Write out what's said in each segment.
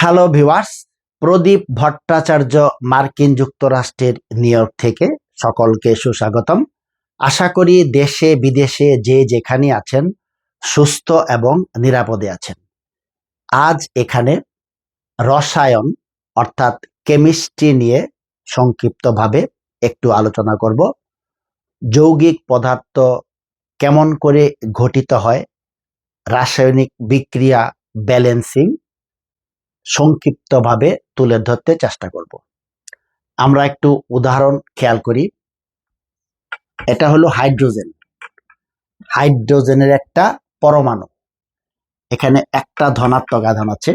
Hello viewers প্রদীপ ভট্টাচার্য, মার্কিন যুক্তরাষ্ট্রের new থেকে সকলকে সুস্বাগতম। আশা করি দেশে, বিদেশে যে যেখানে আছেন, সুস্থ এবং নিরাপদে আছেন। আজ এখানে রসায়ন, অর্থাৎ কেমিস্ট্রি নিয়ে সংক্ষিপ্তভাবে একটু আলোচনা করব। যৌগিক পদার্থ কেমন করে ঘটিত হয়, রাসায়নিক বিক্রিয়া ব্যালেন্সিং সংক্ষিপ্তভাবে তুলে ধরতে চেষ্টা করব। আমরা একটু উদাহরণ খেয়াল করি। এটা হলো হাইড্রোজেন। হাইড্রোজেনের একটা পরমাণু। এখানে একটা ধনাত্মক আধান আছে।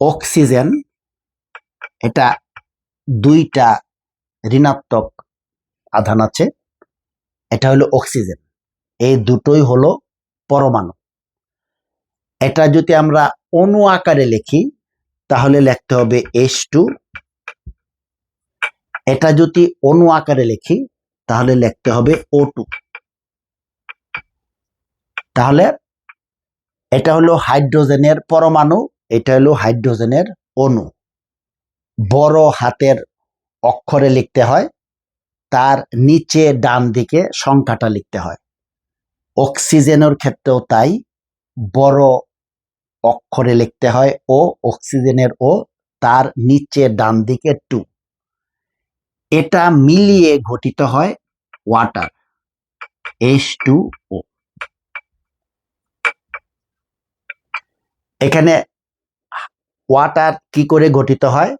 অক্সিজেন, এটা দুইটা ঋণাত্মক আধান আছে। এটা হলো অক্সিজেন। এই দুটোই হলো পরমাণু। এটা যদি আমরা অণু আকারে লিখি, তাহলে লিখতে হবে এস টু এটা যদি অণু আকারে লিখি, তাহলে লিখতে হবে ও টু তাহলে এটা হলো হাইড্রোজেনের পরমাণু, এটা হলো হাইড্রোজেনের অণু। বড় হাতের অক্ষরে লিখতে হয়, তার নিচে ডান দিকে সংখ্যাটা লিখতে হয়। অক্সিজেনের ক্ষেত্রেও তাই, বড় অক্ষরে লিখতে হয় ও, অক্সিজেনের ও, তার নিচে ডান দিকে টু। এটা মিলিয়ে গঠিত হয় ওয়াটার এইচ টু ও এখানে ওয়াটার কি করে গঠিত হয়?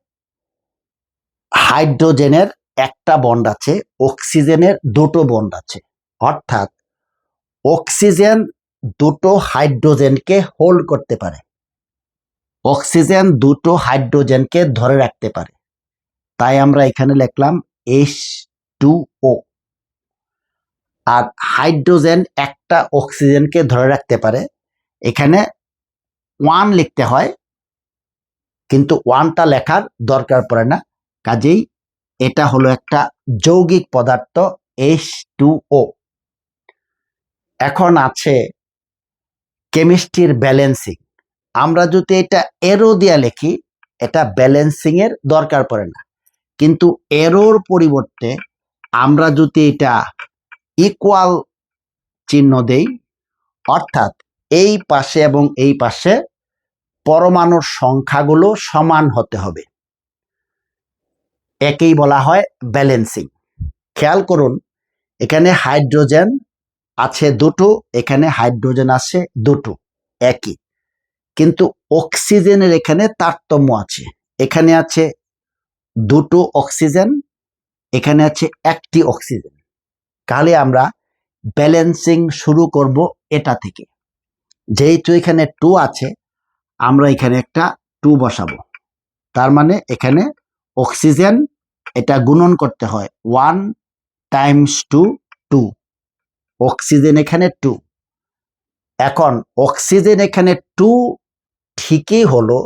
হাইড্রোজেনের একটা বন্ড আছে, অক্সিজেনের দুটো বন্ড আছে। অর্থাৎ অক্সিজেন দুটো হাইড্রোজেনকে হোল্ড করতে পারে। অক্সিজেন দুটো হাইড্রোজেনকে ধরে রাখতে পারে। তাই আমরা এখানে লিখলাম এইচ টু ও আর হাইড্রোজেন একটা অক্সিজেনকে ধরে রাখতে পারে। এখানে ওয়ান লিখতে হয়, কিন্তু ওয়ানটা লেখার দরকার পড়ে না। কাজেই এটা হলো একটা যৌগিক পদার্থ এইচ টু ও এখন আছে কেমিস্ট্রির ব্যালেন্সিং। আমরা যদি এটা এরো দিয়া লেখি, এটা ব্যালেন্সিং এর দরকার পড়ে না। কিন্তু এরোর পরিবর্তে আমরা যদি এটা ইকুয়াল চিহ্ন দেই, অর্থাৎ এই পাশে এবং এই পাশে পরমাণুর সংখ্যাগুলো সমান হতে হবে। একেই বলা হয় ব্যালেন্সিং খেয়াল করুন, এখানে হাইড্রোজেন আছে দুটো, এখানে হাইড্রোজেন আছে দুটো, একই। কিন্তু অক্সিজেনের এখানে তারতম্য আছে। এখানে আছে দুটো অক্সিজেন, এখানে আছে একটি অক্সিজেন। তাহলে আমরা ব্যালেন্সিং শুরু করব এটা থেকে। যেহেতু এখানে টু আছে, আমরা এখানে একটা টু বসাবো। তার মানে এখানে অক্সিজেন, এটা গুণন করতে হয় one times two two. Oxygen এখানে টু এখন অক্সিজেন এখানে টু ঠিকই হলো,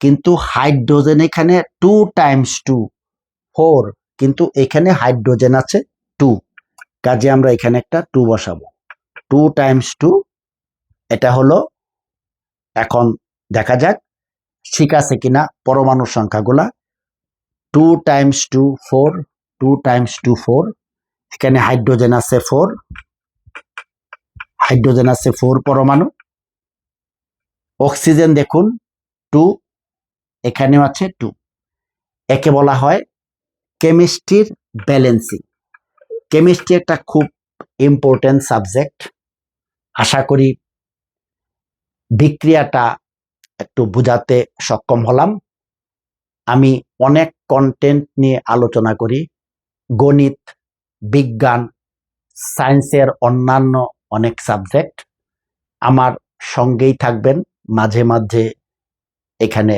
কিন্তু হাইড্রোজেন এখানে টু টাইমস টু ফোর কিন্তু এখানে হাইড্রোজেন আছে টু কাজে আমরা এখানে একটা টু বসাবো। টু টাইমস টু এটা হলো, এখন দেখা যাক, ঠিক আছে কিনা পরমাণুর সংখ্যাগুলা। Two times two four two times two four এখানে হাইড্রোজেন আছে ফোর হাইড্রোজেন আছে ফোর পরমাণু। অক্সিজেন দেখুন, টু, এখানেও আছে টু। একে বলা হয় কেমিস্ট্রির ব্যালেন্সিং। কেমিস্ট্রি একটা খুব ইম্পর্টেন্ট সাবজেক্ট। আশা করি বিক্রিয়াটা একটু বোঝাতে সক্ষম হলাম। আমি অনেক কন্টেন্ট নিয়ে আলোচনা করি। গণিত, বিজ্ঞান সায়েন্সের অন্যান্য অনেক সাবজেক্ট আমার সঙ্গেই থাকবেন। মাঝে মাঝে এখানে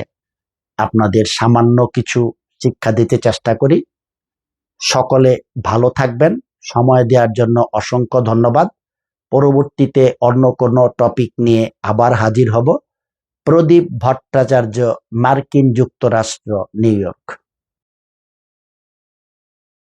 আপনাদের সামান্য কিছু শিক্ষা দিতে চেষ্টা করি। সকলে ভালো থাকবেন। সময় দেওয়ার জন্য অসংখ্য ধন্যবাদ। পরবর্তীতে অন্য কোনো টপিক নিয়ে আবার হাজির হব। প্রদীপ ভট্টাচার্য, মার্কিন যুক্তরাষ্ট্র, নিউ ইয়র্ক।